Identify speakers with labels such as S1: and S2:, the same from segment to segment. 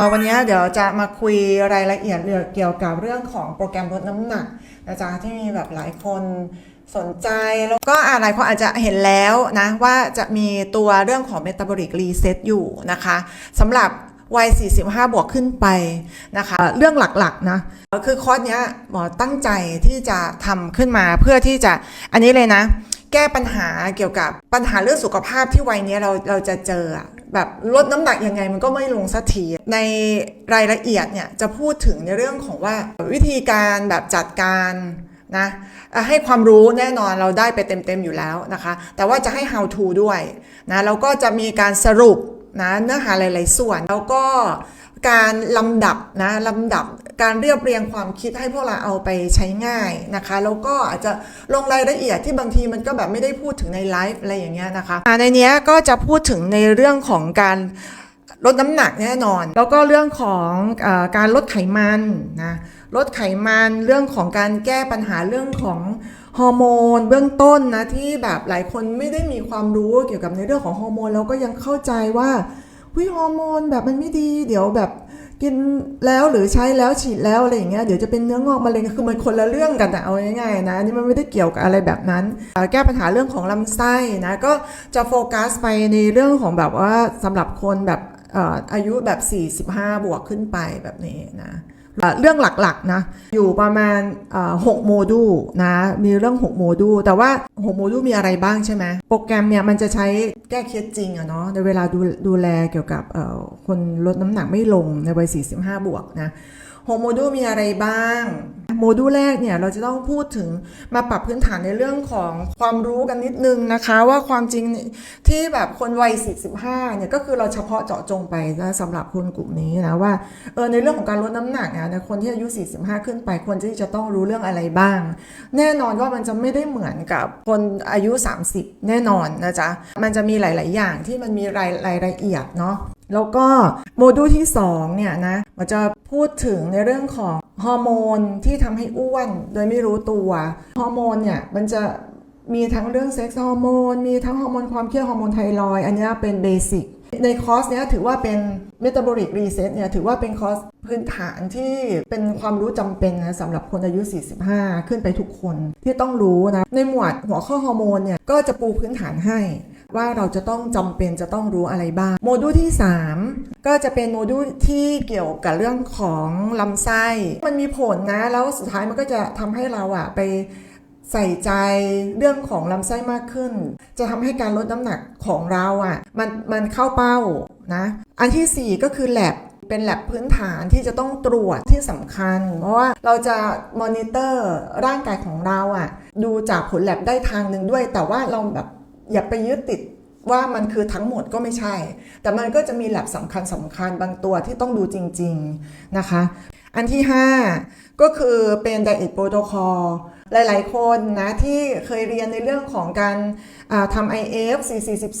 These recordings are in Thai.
S1: วันนี้เดี๋ยวจะมาคุยรายละเอียดเกี่ยวกับเรื่องของโปรแกรมลดน้ำหนักนะจ๊ะที่มีแบบหลายคนสนใจแล้วก็อ่าหลายคนอาจจะเห็นแล้วนะว่าจะมีตัวเรื่องของ Metabolic Reset อยู่นะคะสำหรับวัย 45 บวกขึ้นไปนะคะ เรื่องหลักๆนะคือคอร์สเนี้ยหมอตั้งใจที่จะทำขึ้นมาเพื่อที่จะอันนี้เลยนะ แก้ปัญหาเกี่ยวกับปัญหาเรื่องสุขภาพที่วัยนี้เราเราจะเจอ แบบลดน้ำหนักยังไงมันก็ไม่ลงสักทีในรายละเอียดเนี่ยจะพูดถึงในเรื่องของว่าวิธีการแบบจัดการนะให้ความรู้แน่นอนเราได้ไปเต็มๆอยู่แล้วนะคะ แต่ว่าจะให้ how to ด้วยนะแล้วก็จะมีการสรุปนะเนื้อหาหลาย ๆ ส่วนแล้วก็การลำดับนะลำดับ การเรียบเรียงความคิดให้พวกเราเอาไปใช้ง่ายนะคะ แล้วก็อาจจะลงรายละเอียดที่บางทีมันก็แบบไม่ได้พูดถึงในไลฟ์อะไรอย่างเงี้ยนะคะในนี้ก็จะพูดถึงในเรื่องของการลดน้ำหนักแน่นอน แล้วก็เรื่องของออการลดไขมันนะลดไขมันเรื่องของการแก้ปัญหาเรื่องของฮอร์โมนเบื้องต้นนะที่แบบหลายคนไม่ได้มีความรู้เกี่ยวกับในเรื่องของฮอร์โมนแล้วก็ยังเข้าใจว่าวิฮอร์โมนแบบมันไม่ดี เดี๋ยวแบบ กินแล้วหรือใช้แล้วฉีดแล้วอะไรอย่างเงี้ยเดี๋ยวจะเป็นเนื้องอกมะเร็งคือมันคนละเรื่องกันแต่เอาง่ายๆนะนี่มันไม่ได้เกี่ยวกับอะไรแบบนั้น แก้ปัญหาเรื่องของลำไส้นะก็จะโฟกัสไปในเรื่องของแบบว่าสำหรับคนแบบเอ่ออายุแบบ 45 บวกขึ้นไปแบบนี้นะ เรื่องหลักๆนะอยู่ประมาณเอ่อ6โมดูลนะมีเรื่อง 6 โมดูลแต่ว่า 6 โมดูลมีอะไรบ้างใช่ไหมโปรแกรมเนี่ยมันจะใช้แก้เคล็ดจริงอะเนาะในเวลาดูดูแลเกี่ยวกับคนลดน้ำหนักไม่ลงในวัย45 บวกนะหกโมดูลมีอะไรบ้าง โมดูลแรกเนี่ยเราจะต้องพูดถึงมาปรับพื้นฐานในเรื่องของความรู้กันนิดนึงนะคะ ว่าความจริงที่แบบคนวัย 45 เนี่ยก็คือเราเฉพาะเจาะจงไปนะสำหรับคนกลุ่มนี้นะว่าเออในเรื่องของการลดน้ำหนักอะในคนที่อายุ 45 ขึ้นไปควรที่จะต้องรู้เรื่องอะไรบ้าง แน่นอนว่ามันจะไม่ได้เหมือนกับคนอายุ 30 แน่นอนนะจ๊ะมันจะมีหลาย ๆ อย่างที่มันมีรายรายละเอียดเนาะ แล้วก็โมดูลที่2เนี่ยนะมันจะพูดถึงในเรื่องของฮอร์โมนที่ทำให้อ้วนโดยไม่รู้ตัวฮอร์โมนเนี่ยมันจะมีทั้งเรื่องเซ็กซ์ฮอร์โมน มีทั้งฮอร์โมนความเครียดฮอร์โมนไทรอย อันนี้เป็นเบสิกในคอร์สเนี้ยถือว่าเป็น Metabolic Reset เนี่ยถือว่าเป็นคอร์สพื้นฐานที่เป็นความรู้จำเป็นนะสำหรับคนอายุ 45 ขึ้นไปทุกคนที่ต้องรู้นะ ในหมวดหัวข้อฮอร์โมนเนี่ยก็จะปูพื้นฐานให้ ว่าเราจะต้องจำเป็นจะต้องรู้อะไรบ้าง โมดูลที่ 3 ก็จะเป็นโมดูลที่เกี่ยวกับเรื่องของลำไส้ มันมีผลนะ แล้วสุดท้ายมันก็จะทำให้เราอะไปใส่ใจเรื่องของลำไส้มากขึ้น จะทำให้การลดน้ำหนักของเราอะ่ะมันมันเข้าเป้านะอันทีสี่ 4 ก็คือแลบเป็นแลบพื้นฐานที่จะต้องตรวจที่สำคัญ เพราะว่าเราจะมอนิเตอร์ร่างกายของเราอะ่ะดูจากผลแลบได้ทางหนึ่งด้วย แต่ว่าเราแบบ อย่าไปยึดติดว่ามันคือทั้งหมดก็ไม่ใช่ แต่มันก็จะมีแลบสำคัญสำคัญบางตัวที่ต้องดูจริง ๆ นะคะ อันที่ 5 ก็คือเป็น Diet Protocol หลาย ๆ คนนะที่เคยเรียนในเรื่องของการอ่าทำ IF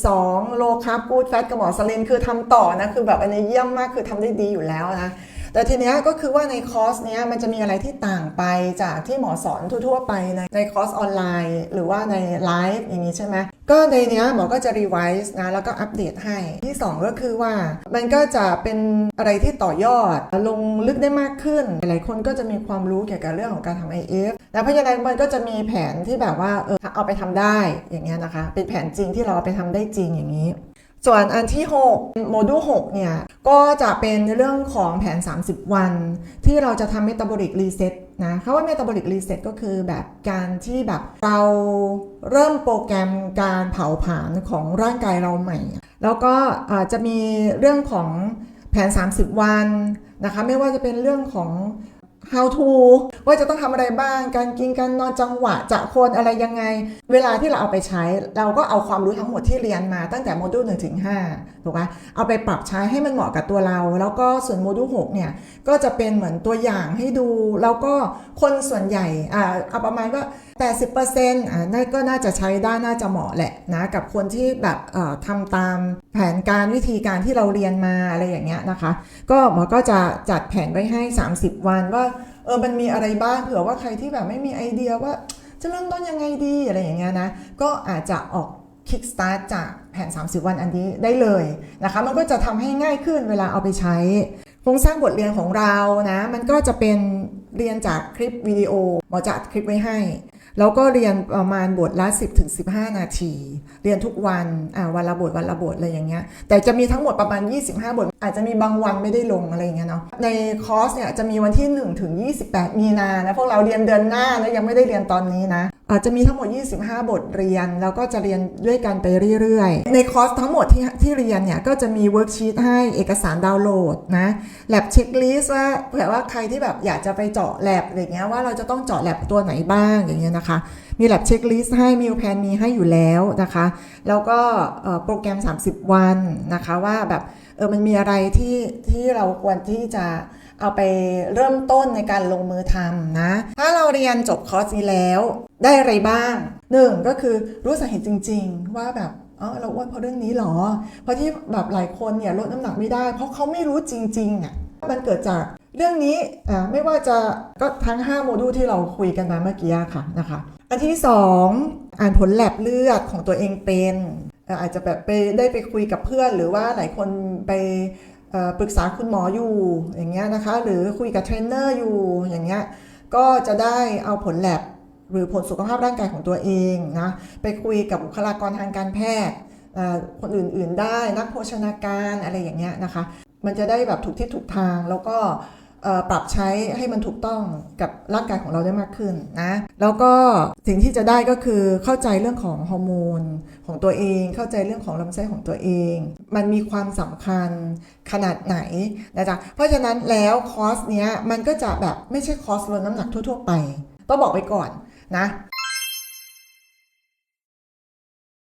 S1: 442 Low Carb Good Fat กับหมอสเลนคือทำต่อนะ คือแบบอันนี้เยี่ยมมากคือทำได้ดีอยู่แล้วนะ แต่ทีเนี้ยก็คือว่าในคอร์สเนี้ยมันจะมีอะไรที่ต่างไปจากที่หมอสอนทั่วๆไปในในคอร์สออนไลน์ หรือว่าในไลฟ์อย่างนี้ใช่ไหมก็ในเนี้ยหมอก็จะรีไวซ์นะแล้วก็อัปเดตให้ที่ 2 ก็คือว่า มันก็จะเป็นอะไรที่ต่อยอดลงลึกได้มากขึ้น หลายคนก็จะมีความรู้เกี่ยวกับเรื่องของการทำ IF แล้วเพราะฉะนั้นมันก็จะมีแผนที่แบบว่าเออเอาไปทำได้อย่างเงี้ยนะคะ เป็นแผนจริงที่เราเอาไปทำได้จริงอย่างนี้ ส่วนอันที่ 6 โมดูล6เนี่ย ก็จะเป็นเรื่องของแผน 30 วัน ที่เราจะทำ Metabolic Reset นะคำว่า Metabolic Reset ก็คือแบบการที่แบบเราเริ่มโปรแกรมการเผาผลาญของร่างกายเราใหม่ แล้วก็จจะมีเรื่องของแผน 30 วันนะคะ ไม่ว่าจะเป็นเรื่องของ how to ว่าจะต้องทำอะไรบ้าง การกินการนอนจังหวะจะควรอะไรยังไง เวลาที่เราเอาไปใช้ เราก็เอาความรู้ทั้งหมดที่เรียนมาตั้งแต่โมดูล1ถึง5ถูกไหมเอาไปปรับใช้ให้มันเหมาะกับตัวเรา แล้วก็ส่วนโมดูล6เนี่ย ก็จะเป็นเหมือนตัวอย่างให้ดู แล้วก็คนส่วนใหญ่อ่าเอาประมาณก็ 80%อ่าน่าก็น่าจะใช้ได้น่าจะเหมาะแหละนะกับคนที่แบบเอ่อทำตามแผนการวิธีการที่เราเรียนมาอะไรอย่างเงี้ยนะคะ ก็หมอก็จะจัดแผนไว้ให้ 30 วันว่า เออมันมีอะไรบ้างเผื่อว่าใครที่แบบไม่มีไอเดียว่า จะเริ่มต้นยังไงดีอะไรอย่างเงี้ยนะก็อาจจะออก Kickstart จากแผน 30 วันอันนี้ได้เลยนะคะ มันก็จะทำให้ง่ายขึ้นเวลาเอาไปใช้โครงสร้างบทเรียนของเรานะ มันก็จะเป็นเรียนจากคลิปวิดีโอหมอจะอัดคลิปไว้ให้ แล้วก็เรียนประมาณบทละ 10ถึง15 นาที เรียนทุกวันอ่าวันละบทวันละบทอะไรอย่างเงี้ยแต่จะมีทั้งหมดประมาณ 25 บท อาจจะมีบางวันไม่ได้ลงอะไรอย่างเงี้ยเนาะในคอร์สเนี่ยจะมีวันที่1ถึง28 มีนานะพวกเราเรียนเดือนหน้านะยังไม่ได้เรียนตอนนี้นะ อาจจะมีทั้งหมด 25 บทเรียน แล้วก็จะเรียนด้วยกันไปเรื่อยๆ ในคอร์สทั้งหมดที่ที่เรียนเนี่ย ก็จะมีเวิร์กชีตให้เอกสารดาวน์โหลดนะแลบเช็คลิสต์ว่าเผื่อว่าใครที่แบบอยากจะไปเจาะแลบอะไรเงี้ยว่าเราจะต้องเจาะแลบตัวไหนบ้างอย่างเงี้ยนะคะ มีแลบเช็คลิสต์ให้มิวแพนมีให้อยู่แล้วนะคะ แล้วก็โปรแกรม 30 วันนะคะว่าแบบเออมันมีอะไรที่ที่เราควรที่จะ เอาไปเริ่มต้นในการลงมือทำนะ ถ้าเราเรียนจบคอร์สนี้แล้วได้อะไรบ้างหนึ่งก็คือรู้สาเหตุจริง ๆ ว่าแบบอ๋อเราอ้วนเพราะเรื่องนี้หรอ เพราะที่แบบหลายคนเนี่ยลดน้ำหนักไม่ได้ เพราะเขาไม่รู้จริงๆอะมันเกิดจากเรื่องนี้อ่าไม่ว่าจะก็ทั้ง 5 โมดูลที่เราคุยกันมาเมื่อกี้ค่ะนะคะอันที่ 2 อ่านผลแลบเลือดของตัวเองเป็นอาจจะแบบไปได้ไปคุยกับเพื่อน หรือว่าหลายคนไป ปรึกษาคุณหมออยู่อย่างเงี้ยนะคะ หรือคุยกับเทรนเนอร์อยู่อย่างเงี้ยก็จะได้เอาผลแลบหรือผลสุขภาพร่างกายของตัวเองนะไปคุยกับบุคลากรทางการแพทย์คนอื่นๆได้นักโภชนาการอะไรอย่างเงี้ยนะคะ มันจะได้แบบถูกที่ถูกทางแล้วก็ ปรับใช้ให้มันถูกต้องกับร่างกายของเราได้มากขึ้นนะแล้วก็สิ่งที่จะได้ก็คือเข้าใจเรื่องของฮอร์โมนของตัวเอง เข้าใจเรื่องของลำไส้ของตัวเอง มันมีความสำคัญขนาดไหนนะจ๊ะเพราะฉะนั้นแล้วคอร์สเนี้ยมันก็จะแบบไม่ใช่คอร์สลดน้ำหนักทั่ว ๆ ไปต้องบอกไว้ก่อนนะ